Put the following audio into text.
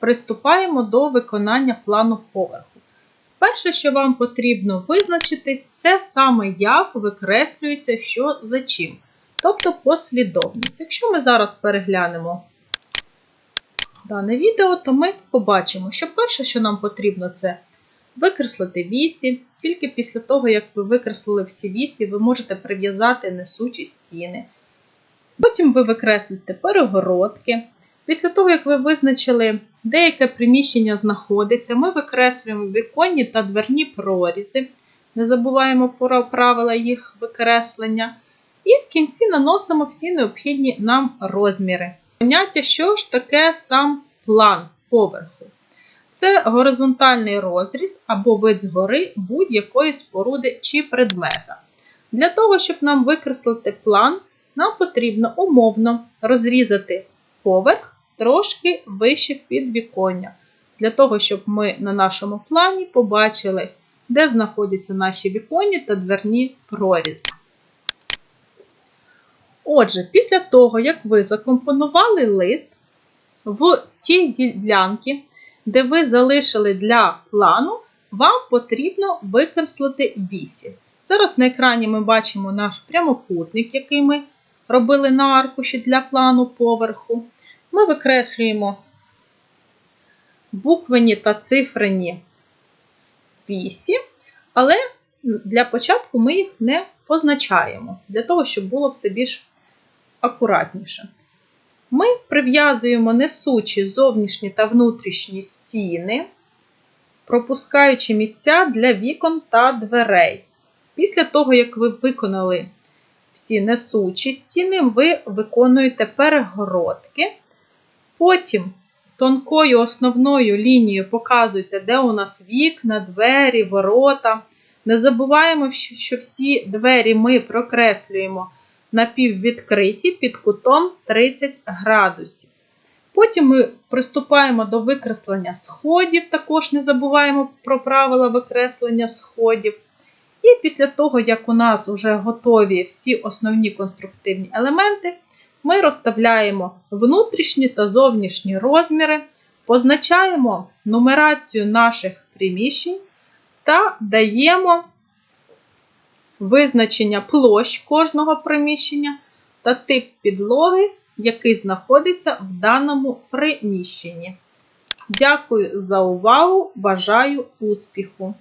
приступаємо до виконання плану поверху. Перше, що вам потрібно визначитись, це саме як викреслюється що за чим. Тобто послідовність. Якщо ми зараз переглянемо дане відео, то ми побачимо, що перше, що нам потрібно, це викреслити вісі. Тільки після того, як ви викреслили всі вісі, ви можете прив'язати несучі стіни. Потім ви викреслюєте перегородки. Після того, як ви визначили, де яке приміщення знаходиться, ми викреслюємо віконні та дверні прорізи. Не забуваємо про правила їх викреслення. І в кінці наносимо всі необхідні нам розміри. Поняття, що ж таке сам план поверху? Це горизонтальний розріз або вид згори будь-якої споруди чи предмета. Для того, щоб нам викреслити план, нам потрібно умовно розрізати поверх трошки вище підвіконня. Для того, щоб ми на нашому плані побачили, де знаходяться наші віконні та дверні прорізи. Отже, після того, як ви закомпонували лист в ті ділянки, де ви залишили для плану, вам потрібно викреслити вісі. Зараз на екрані ми бачимо наш прямокутник, який ми робили на аркуші для плану поверху. Ми викреслюємо буквені та цифрені вісі, але для початку ми їх не позначаємо, для того, щоб було все більш акуратніше. Ми прив'язуємо несучі зовнішні та внутрішні стіни, пропускаючи місця для вікон та дверей. Після того, як ви виконали всі несучі стіни, ви виконуєте перегородки. Потім тонкою основною лінією показуєте, де у нас вікна, двері, ворота. Не забуваємо, що всі двері ми прокреслюємо напіввідкриті під кутом 30 градусів. Потім ми приступаємо до викреслення сходів, також не забуваємо про правила викреслення сходів. І після того, як у нас вже готові всі основні конструктивні елементи, ми розставляємо внутрішні та зовнішні розміри, позначаємо нумерацію наших приміщень та даємо визначення площ кожного приміщення та тип підлоги, який знаходиться в даному приміщенні. Дякую за увагу! Бажаю успіху!